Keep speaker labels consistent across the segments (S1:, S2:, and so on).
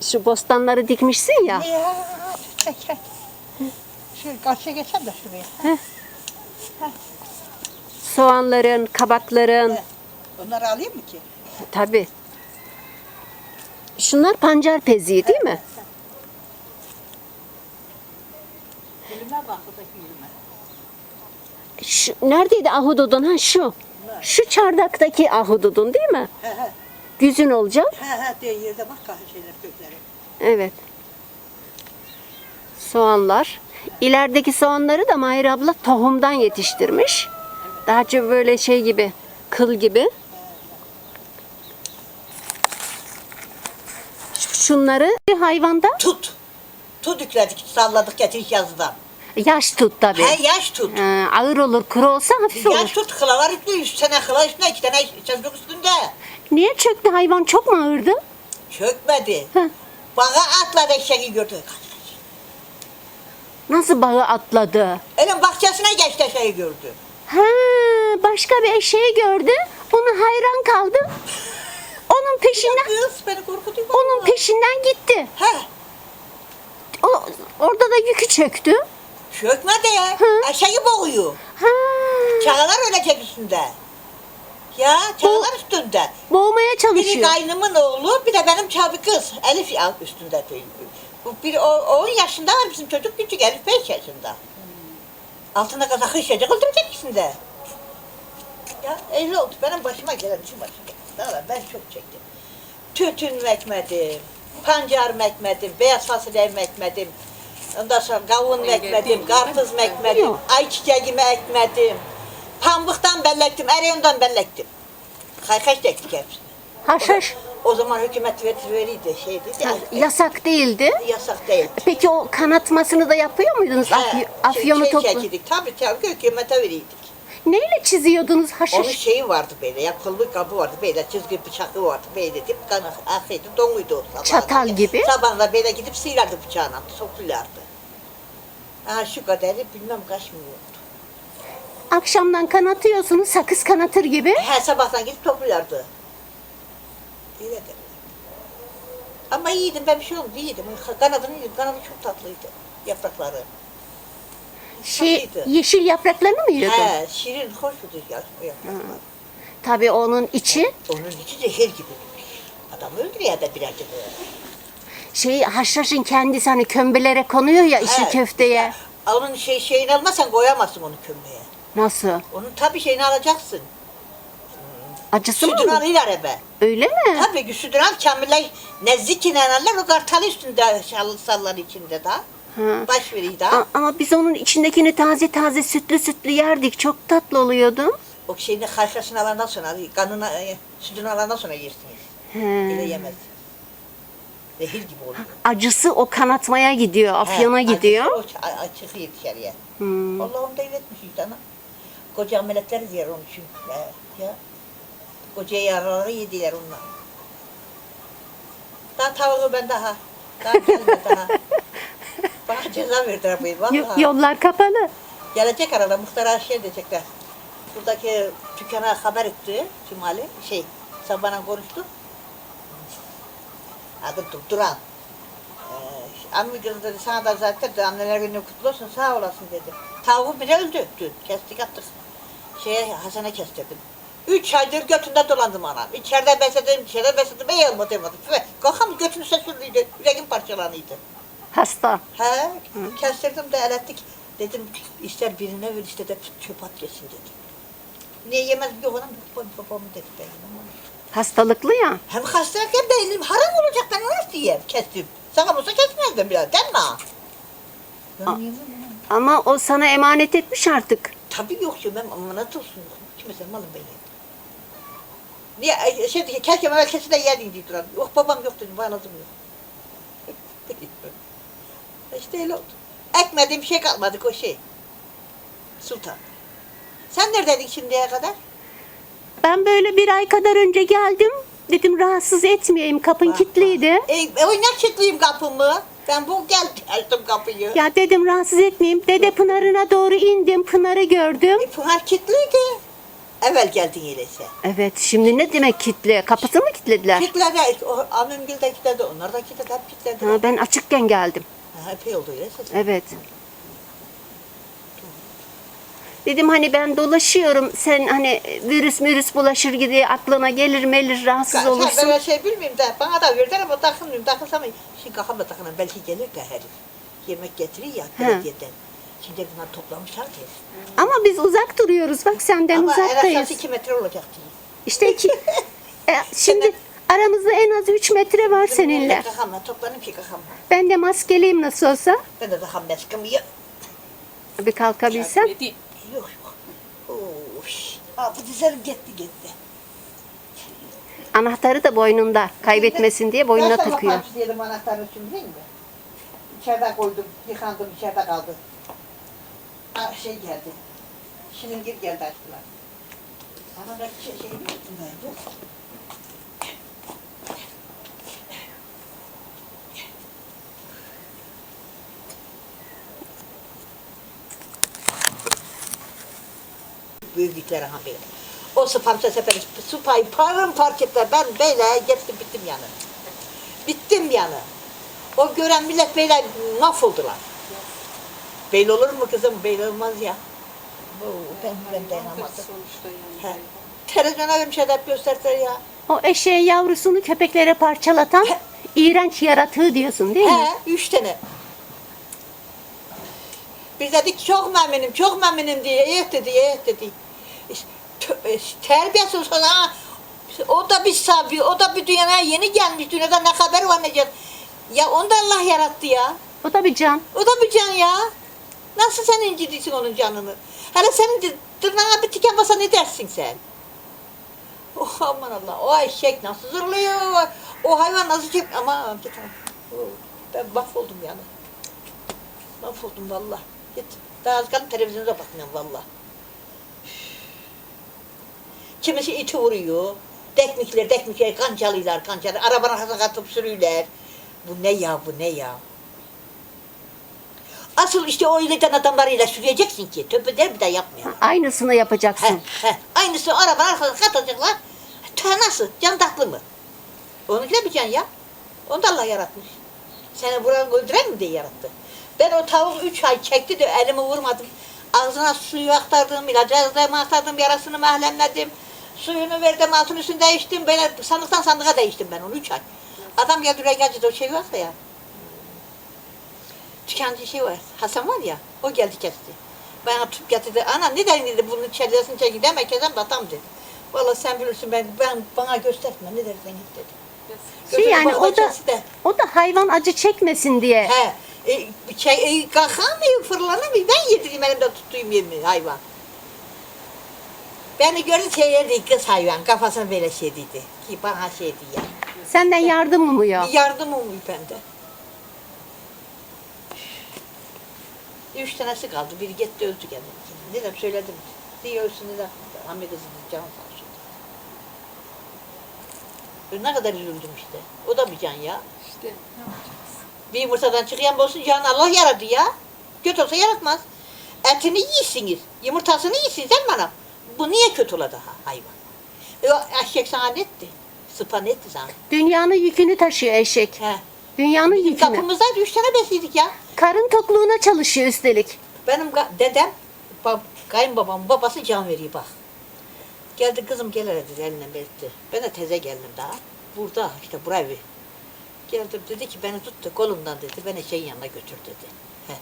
S1: Şu bostanları dikmişsin ya.
S2: Ya çek çek. Şu karşıya geçelim de şuraya.
S1: Soğanların, kabakların.
S2: He. Onları alayım mı ki?
S1: Tabii. Şunlar pancar peziği değil mi?
S2: Gülüme bak buradaki gülüme.
S1: Şu, neredeydi ahududun? Ha şu. Şu çardaktaki ahududun değil mi?
S2: He he.
S1: Güzün olacak.
S2: He he diye yerde bak kahve şeyler kökleri.
S1: Evet. Soğanlar. İlerideki soğanları da Mahir abla tohumdan yetiştirmiş. Daha çok böyle şey gibi, kıl gibi. Şunları bir hayvanda
S2: Tut. Tut yükledik salladık getirdik yazıdan.
S1: yaş tut tabii.
S2: He yaş tut.
S1: Ee, ağır olur, kuru olsa hafif
S2: Yaş
S1: olur.
S2: tut kılalar üstü yüz tane kıla üstüne iki tane çocuk üstünde.
S1: Niye çöktü hayvan çok mu ağırdı?
S2: Çökmedi.
S1: Heh.
S2: Bağa atladı eşeği gördü.
S1: Nasıl bağı atladı?
S2: Elin bahçesine geçti eşeği gördü.
S1: Ha, başka bir eşeği gördü. Ona hayran kaldı. Onun peşinden
S2: Kız beni korkutuyor.
S1: onun
S2: vallahi.
S1: peşinden gitti.
S2: He.
S1: O, orada da yükü çöktü.
S2: Çökmedi.
S1: Hı.
S2: Eşeği boğuyor.
S1: Ha,
S2: Çağlar ölecek üstünde. Ya çağlar üstünde.
S1: boğmaya
S2: Biri
S1: çalışıyor.
S2: kaynımın oğlu, bir de benim çabuk kız. Elif ya üstünde. Bu bir o- 10 yaşında var bizim çocuk küçük Elif 5 yaşında. Altına kazakı işecek öldürecek ikisinde. Ya öyle oldu. Benim başıma gelen için başıma geldi. Daha ben çok çektim. Tütün ekmedim, pancar ekmedim, beyaz fasulye ekmedim. Ondan sonra kavun ekmedim, karpuz ekmedim,
S1: Yok.
S2: ayçiçeğimi ekmedim. Pambıktan bellektim, ereyondan bellektim. Kaykaç ektik hepsini.
S1: Haşhaş
S2: O zaman hükümet ver- veriydi şeydi. Ya,
S1: yasak değildi.
S2: yasak değil.
S1: Peki o kanatmasını da yapıyor muydunuz? Afy-
S2: He,
S1: afyonu
S2: şey,
S1: toplu.
S2: çekildik. Tabii tabii hükümete veriydik.
S1: Neyle çiziyordunuz
S2: Onun
S1: haşhaş?
S2: şeyi vardı böyle, yapılı kabı vardı böyle, çizgi bıçakı vardı böyle deyip kanı afiydi, donuydu o sabahına.
S1: Çatal gibi.
S2: Sabahla böyle gidip sıyırardı bıçağına, sokulardı. Ha şu kadarı bilmem kaç milyon oldu.
S1: Akşamdan kanatıyorsunuz sakız kanatır gibi.
S2: Her sabahtan gidip topluyorlardı. Öyle. Ama iyiydim ben bir şey olmadı iyiydim. Kanadını yedim, kanadı çok tatlıydı yaprakları.
S1: Şey,
S2: Tatlıydı.
S1: yeşil yapraklarını mı yiyordun?
S2: He, şirin, hoştu ya o yapraklar.
S1: Tabii onun içi
S2: Onun içi zehir gibi. Adam öldürüyor ya da gibi.
S1: şey haşhaşın kendisi hani kömbelere konuyor ya işi
S2: He,
S1: köfteye.
S2: Onun şey, şeyini almazsan koyamazsın onu kömleğe.
S1: Nasıl?
S2: Onun tabii şeyini alacaksın.
S1: Acısı mı?
S2: Sütünü alırlar eve.
S1: Öyle mi?
S2: Tabii ki sütünü al, kamiller nezzikine alırlar, o kartalı üstünde şalı sallar içinde da.
S1: Ha.
S2: Baş veriyor da.
S1: A- ama biz onun içindekini taze taze sütlü sütlü yerdik. Çok tatlı oluyordu.
S2: O şeyini karşısına alandan sonra, kanına, e, sütünü alandan sonra yersiniz.
S1: He.
S2: Öyle yemezsiniz. Zehir gibi oluyor.
S1: Acısı o kanatmaya gidiyor, afyona
S2: He,
S1: gidiyor.
S2: acısı O a- a- çıkıyor dışarıya.
S1: Hmm.
S2: Allah'ım da iletmiş işte ana. Koca ameliyatları diyor onun için. Ya, ya. Koca yaraları yediler onlar. Daha tavuğu ben daha. Daha gelmedi daha. Bana ceza verdiler bu vallahi.
S1: yollar kapalı.
S2: Gelecek arada muhtara şey diyecekler. Buradaki dükkana haber etti Cumali. Şey, sabahına konuştuk. Adı Du- Duran. Ee, kızı dedi sana da zaten de anneler günü kutlu olsun sağ olasın dedi. Tavuğu bile öldü dün. Kestik attık. Şeye Hasan'a kestirdim. Üç aydır götünde dolandım anam. İçeride besledim, içeride besledim. İyi olmadı olmadı. Kokam götünü sesürlüydü. Yüreğim parçalanıydı.
S1: Hasta.
S2: He, kestirdim de elettik. Dedim ister birine ver ister de çöp at geçsin dedim. Niye yemez bir oğlan babam babamı dedi ben yemem onu.
S1: Hastalıklı ya.
S2: Hem hastalık hem de elim haram olacak ben nasıl yiyeyim kestim. Sana olsa kesmezdim biraz değil mi? Ben yemem.
S1: Ama o sana emanet etmiş artık.
S2: Tabii yok yemem ama nasıl olsun. Kime sen malım ben yiyeyim. Niye şey diye keşke evvel kesin de yerdin diye duran. Yok babam yok dedim bana lazım yok. işte öyle oldu. Ekmediğim şey kalmadı o şey. Sultan. Sen neredeydin şimdiye kadar?
S1: Ben böyle bir ay kadar önce geldim. Dedim rahatsız etmeyeyim. Kapın kilitliydi.
S2: E, e, oynak kilitliyim kapımı. Ben bu geldim açtım kapıyı.
S1: Ya dedim rahatsız etmeyeyim. Dede Pınarı'na doğru indim. Pınar'ı gördüm.
S2: E, Pınar kilitliydi. Evvel geldin öyleyse.
S1: Evet şimdi ne demek kitle? Kapısını mı kilitlediler?
S2: Kitledi, o Amimgil de kitledi, onlar da kitledi, hep.
S1: Ha, ben açıkken geldim.
S2: Ha, epey oldu öyleyse.
S1: Evet. Dedim hani ben dolaşıyorum. Sen hani virüs virüs bulaşır gibi aklına gelir melir rahatsız
S2: Sen
S1: olursun.
S2: böyle şey bilmeyeyim de bana da verdiler ama takılmıyorum. Takılsam şimdi kalkam da takılan belki gelir de herif. Yemek getirir ya belediyeden. Şimdi bunlar toplamışlar ki.
S1: Ama biz uzak duruyoruz. Bak senden
S2: Ama en
S1: uzaktayız.
S2: aşağısı 2 metre olacak diye.
S1: İşte iki. E, şimdi aramızda en az 3 metre var seninle.
S2: Kalkam ben toplanayım ki kalkam.
S1: Ben de maskeliyim nasıl olsa.
S2: Ben de daha meskım yok.
S1: Bir kalkabilsem.
S2: Yok yok. Aa, bu dizlerim gitti gitti.
S1: Anahtarı da boynunda. Kaybetmesin diye boynuna
S2: tane
S1: takıyor.
S2: parça diyelim anahtarı şimdi değil mi? İçeride koydum, yıkandım, içeride kaldı. Aa, şey geldi. Şilingir geldi açtılar. Bana da şey, şey mi yaptın ben? Yok. Büyüklükleri ha böyle. O sıpamsa seferi sıpayı parın parça ettiler. Ben böyle gittim bittim yani. Bittim yani. O gören millet böyle mahvoldular. Beyl olur mu kızım? Beyl olmaz ya. Bu, ben, ben dayanamadım. He. Televizyona vermiş hedef gösterdiler ya.
S1: O eşeğin yavrusunu köpeklere parçalatan iğrenç yaratığı diyorsun değil mi?
S2: He, üç tane. Biz dedik çok memnunum, çok memnunum diye, evet dedi, evet dedi. E, Terbiyesiz sana, o da bir sabi, o da bir dünyaya yeni gelmiş, dünyada ne haber var ne cer- Ya onu da Allah yarattı ya.
S1: O da bir can.
S2: O da bir can ya. Nasıl sen incidirsin onun canını? Hele senin tırnağına bir tiken basa ne dersin sen? Oh aman Allah, o eşek nasıl zırlıyor, o hayvan nasıl çek... Aman git. Oh, Ben mahvoldum yani. Mahvoldum valla. Git. Daha az kalın televizyonda bakmıyorum valla. Kimisi iti vuruyor. Dekmikler, dekmikler kancalıyorlar, kancalıyor. Arabanın arkasına katıp sürüyorlar. Bu ne ya, bu ne ya? Asıl işte o ileten adamlarıyla süreceksin ki. Tövbe bir daha yapmayalım.
S1: Aynısını
S2: He,
S1: yapacaksın.
S2: he. Aynısı arabanın arkasına katacaklar. Ta nasıl? Can tatlı mı? Bir can ya. Onu da Allah yaratmış. Seni buranı öldüren mi diye yarattı. Ben o tavuk üç ay çekti de elimi vurmadım. Ağzına suyu aktardım, ilacı aktardım, yarasını mahlemledim. Suyunu verdim, altın üstünü değiştim. Böyle sandıktan sandığa değiştim ben onu üç ay. Adam geldi de o şey varsa ya. Tükendi şey var, Hasan var ya, o geldi kesti. Bana tüp getirdi. Ana ne derin dedi bunun çelyesini çekin deme kesem batam dedi. Vallahi sen bilirsin ben, ben bana gösterme ne dersen git dedi.
S1: Şey yani o da
S2: de.
S1: o da hayvan acı çekmesin diye.
S2: He. E, şey, e, kalkamıyor, fırlanamıyor. Ben yedireyim elimde tuttuğum yemin hayvan. Beni gördü şey yerdi kız hayvan. Kafasını böyle şey dedi. Ki bana şey diye.
S1: Senden yardım umuyor.
S2: Bir yardım umuyor bende. Üç tanesi kaldı. Biri gitti öldü gene. Ne dedim söyledim. Diye ölsün ne de. Hamdi kızı canı sağ olsun. Ne kadar üzüldüm işte. O da bir can ya.
S3: İşte ne yapacağız?
S2: Bir yumurtadan çıkayan olsun canı Allah yaradı ya. Kötü olsa yaratmaz. Etini yiysiniz. Yumurtasını yiysiniz değil mi anam? Bu niye kötü ola daha hayvan? E, eşek sana ne etti? Sıpa ne etti sana?
S1: Dünyanın yükünü taşıyor eşek.
S2: He.
S1: Dünyanın yükünü.
S2: kapımızda üç tane besliydik ya.
S1: Karın tokluğuna çalışıyor üstelik.
S2: Benim dedem, bab, kayınbabam babası can veriyor bak. Geldi kızım gel hele dedi eline belirtti. Ben de teze geldim daha. Burada işte buraya bir. Geldim dedi ki beni tuttu kolumdan dedi. Beni şeyin yanına götür dedi. He.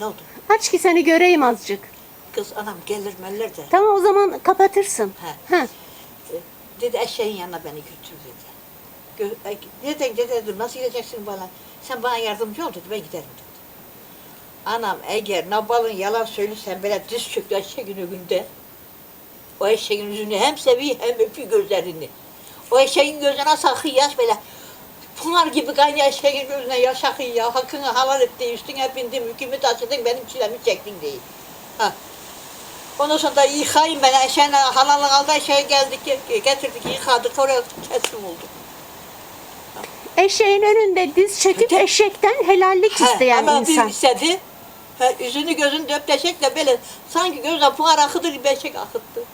S2: Ne oldu?
S1: Aç ki seni göreyim azıcık.
S2: Kız anam gelir meller de.
S1: Tamam o zaman kapatırsın.
S2: He.
S1: Ha.
S2: E, Dedi eşeğin yanına beni götür dedi. Gö- e, Neden dedim nasıl gideceksin bana? Sen bana yardımcı ol dedi ben giderim dedi. Anam eğer nabalın yalan söylürsen böyle diz çöktü eşeğin önünde. O eşeğin yüzünü hem seviyor hem öpüyor gözlerini. O eşeğin gözüne akıyor yaş böyle. Pınar gibi kaynıyor eşeğin gözüne yaş akıyor ya. Hakkını halal etti üstüne bindim yükümü taşıdın benim çilemi çektin diye. Ha. Ondan sonra da yıkayayım ben eşeğine halalın aldı eşeğe geldik getirdik yıkadık oraya teslim olduk.
S1: Eşeğin önünde diz çöküp eşekten helallik
S2: He,
S1: isteyen
S2: ama
S1: insan.
S2: bir istedi. Ha, yüzünü gözünü döpleşekle böyle sanki gözden buhar akıdır gibi eşek akıttı.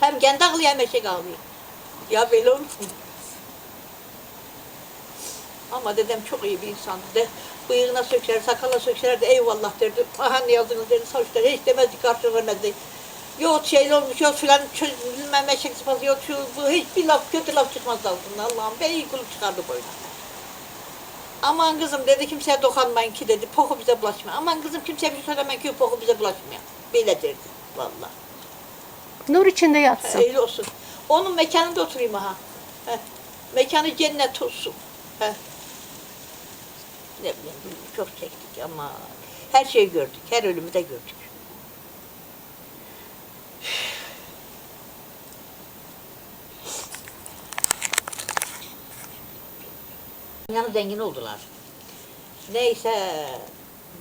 S2: Hem kendi ağlıyor hem eşek ağlıyor. Ya böyle olur mu? Ama dedem çok iyi bir insandı. De, bıyığına sökseler, sakala sökseler de eyvallah derdi. Aha ne yazdınız derdi, savuşlar hiç demezdi, karşı vermezdi. Yok şeyli olmuş, yok filan, çö- bilmem eşek sıfatı, yok şu, bu, hiçbir laf, kötü laf çıkmaz ağzından. Allah'ım ben iyi kulüp çıkardı boyuna. Aman kızım dedi kimseye dokunmayın ki dedi, poku bize bulaşmıyor. Aman kızım kimseye bir şey söylemeyin ki poku bize bulaşmıyor. Böyle derdi vallahi.
S1: Nur içinde yatsın.
S2: Öyle olsun. Onun mekanında oturayım ha. Heh. Mekanı cennet olsun. Heh. Ne bileyim çok çektik ama her şeyi gördük. Her ölümü de gördük. Yani zengin oldular. Neyse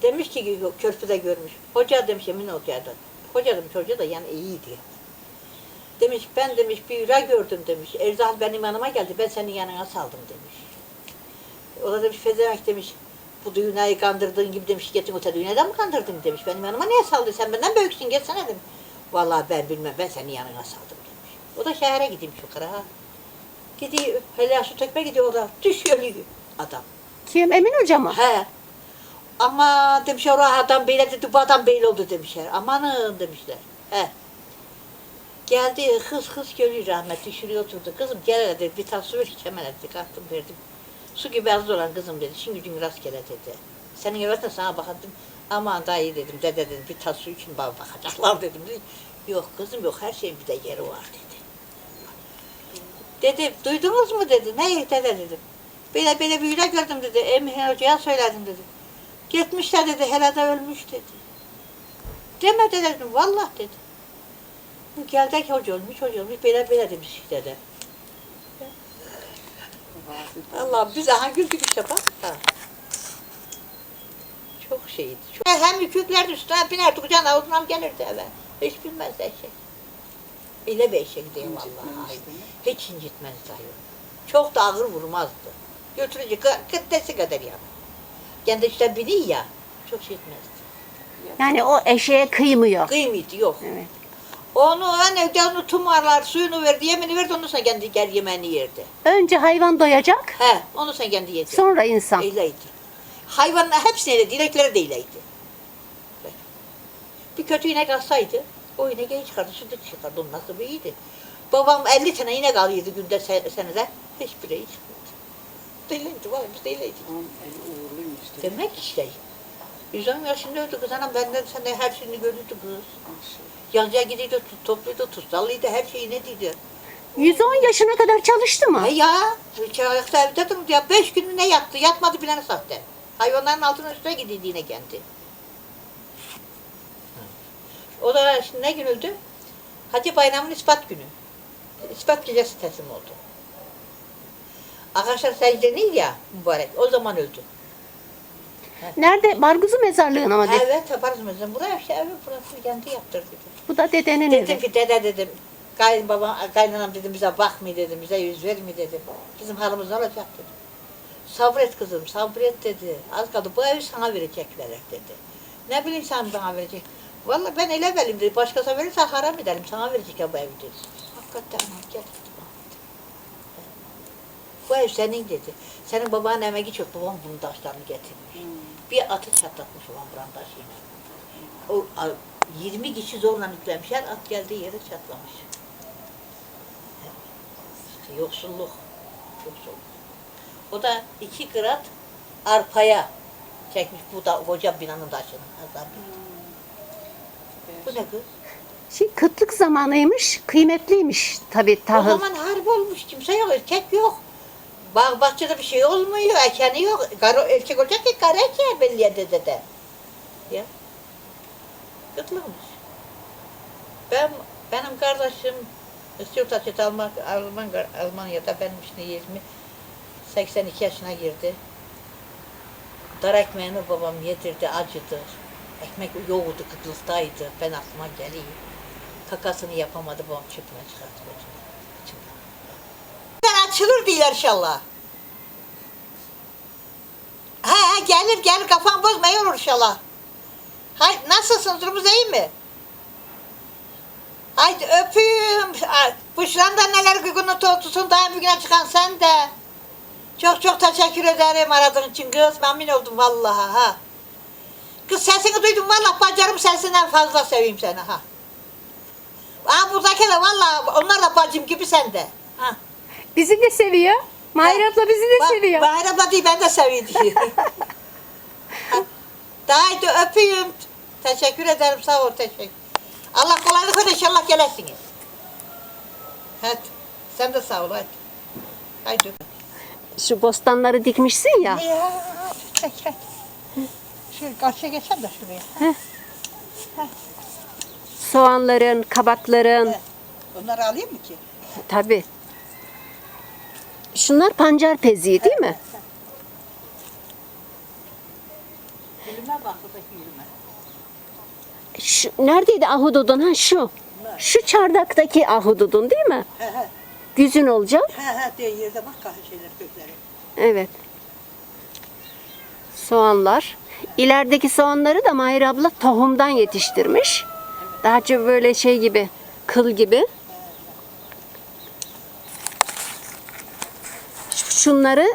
S2: demiş ki körpüde görmüş. Hoca demiş emin hocadan. Hoca demiş hoca da yani iyiydi. Demiş ben demiş bir rüya gördüm demiş. Erzal benim yanıma geldi ben senin yanına saldım demiş. O da demiş Fezemek demiş bu dünyayı kandırdığın gibi demiş getin öte dünyadan mı kandırdın demiş. Benim yanıma niye saldın sen benden büyüksün gelsene demiş. Vallahi ben bilmem ben senin yanına saldım demiş. O da şehre gideyim yukarı ha. Gidiyor hele su tekme gidiyor o da düşüyor adam.
S1: Kim? Emin Hoca mı?
S2: He. Ama demiş oraya adam böyle dedi, bu adam böyle oldu demişler. Amanın demişler. He. Geldi hız hız geliyor rahmetli şuraya oturdu. Kızım gel hele dedi bir tas su ver hiç hemen etti. Kalktım verdim. Su gibi az olan kızım dedi. Şimdi gücün rastgele dedi. Senin evet sana bakadım. Aman dayı dedim dede dedim bir tas su için bana bakacaklar dedim. Dedi. Yok kızım yok her şeyin bir de yeri var dedi. Dedi duydunuz mu dedi. Ne dede dedim. Böyle böyle bir rüya gördüm dedi. Emin Hoca'ya söyledim dedi. Gitmişler dedi, herhalde ölmüş dedi. Demedi dedim, vallahi dedi. Geldi ki hoca ölmüş, hoca ölmüş, böyle böyle demiş dede. Allah biz aha güldük işte bak. Ha. Çok şeydi. Çok. Hem yükükler üstüne binerdi, kucağına ağzından gelirdi eve. Hiç bilmezdi eşek. Öyle bir eşek diyeyim vallahi. Hiç incitmezdi ayol. Çok da ağır vurmazdı. Götürücü kıtlesi kadar yani. Kendi işte biri ya. Çok şey etmezdi.
S1: Yani o eşeğe kıymıyor.
S2: Kıymeti yok.
S1: Evet.
S2: Onu hani de onu tumarlar, suyunu verdi, yemini verdi, onu sen kendi gel yemeğini yerdi.
S1: Önce hayvan doyacak,
S2: He, onu sen kendi yedi.
S1: sonra insan.
S2: Öyleydi. Hayvanlar hepsine de, dilekleri de öyleydi. Bir kötü inek alsaydı, o inek iyi çıkardı, sütü çıkardı, onun nasıl iyiydi. Babam 50 tane inek alıyordu günde se- senede, hiçbiri çıkmadı. Değildi, var biz
S3: uğurluymuş.
S2: Demek işte. 110 yaşında öldü kız anam benden sen de her şeyini görürdü kız. Yancıya gidiyordu, topluydu, tutsallıydı, her şeyi ne dedi.
S1: 110 yaşına kadar çalıştı mı?
S2: Ay ya, ayakta evde durdu ya. Beş gün ne yattı, yatmadı bilene sahte. Hayvanların altına üstüne gidiyordu yine kendi. O da şimdi ne gün öldü? Hacı Bayram'ın ispat günü. İspat gecesi teslim oldu. Arkadaşlar secdeniydi ya mübarek. O zaman öldü.
S1: Nerede? Barguzu mezarlığına mı? dedi?
S2: Evet yaparız mesela. Buraya işte evi burası kendi yaptırdı.
S1: Bu da dedenin
S2: Dedim
S1: evi.
S2: ki dede dedim. Kayınbaba, kaynanam dedim bize bakmıyor dedim. Bize yüz vermiyor dedim. Bizim halimiz ne olacak dedim. Sabret kızım sabret dedi. Az kaldı bu evi sana verecekler dedi. Ne bileyim sen bana verecek. Vallahi ben ele vereyim dedi. Başkasına verirse haram ederim. Sana verecek ya bu evi dedi. Hakikaten anam gel dedi bana dedi. Bu ev senin dedi. Senin babanın emeği çok. Babam bunun taşlarını getirmiş. Bir atı çatlatmış olan buranın taşıyla. O a- 20 kişi zorla yüklemişler. At geldiği yere çatlamış. İşte yoksulluk. Yoksulluk. O da iki kırat arpaya çekmiş bu da koca binanın taşını. Azam. Bu ne kız?
S1: Şey, kıtlık zamanıymış, kıymetliymiş tabii
S2: O
S1: tahıl.
S2: zaman harp olmuş. Kimse yok. Erkek yok. Bağ bahçede bir şey olmuyor. Ekeni yok. Karı, erkek olacak ki karı eker belli yerde de. Ya. Kıtlıkmış. Ben, benim kardeşim Sırtaçet Alman, Alman, Almanya'da benim şimdi 20 82 yaşına girdi. Dar ekmeğini babam yedirdi, acıdı. Ekmek yoğurdu, kıtlıktaydı. Ben aklıma geliyor. Kakasını yapamadı, babam çöpüne çıkarttı. Açılır diyorlar inşallah. He he gelir gelir kafan bozma olur inşallah. Hay, nasılsınız? Durumunuz iyi mi? Haydi öpeyim. Ay, Bu şuranda neler günü tutsun daim bir güne çıkan sen de. Çok çok teşekkür ederim aradığın için kız. Memnun oldum vallahi ha. Kız sesini duydum vallahi bacarım sesinden fazla seveyim seni ha. Ha buradaki de vallahi onlar da bacım gibi sen de.
S1: Bizi de seviyor. Mahir abla bizi de
S2: Bak,
S1: seviyor.
S2: Bahar abla değil ben de seviyorum. Haydi öpeyim. Teşekkür ederim sağ ol teşekkür. Allah kolaylık versin inşallah gelirsiniz. Hadi sen de sağ ol hadi. Haydi.
S1: Şu bostanları dikmişsin ya.
S2: Ya çek çek. Şöyle karşıya geçelim de şuraya.
S1: Soğanların, kabakların.
S2: Onları alayım mı ki?
S1: Tabii. Şunlar pancar peziği değil mi?
S2: Gülüme bak gülüme.
S1: Şu, neredeydi ahududun? Ha şu. Şu çardaktaki ahududun değil mi?
S2: He he.
S1: Güzün olacak.
S2: He he diye yerde bak kahve şeyler kökleri.
S1: Evet. Soğanlar. İlerideki soğanları da Mahir abla tohumdan yetiştirmiş. Daha çok böyle şey gibi, kıl gibi. Şunları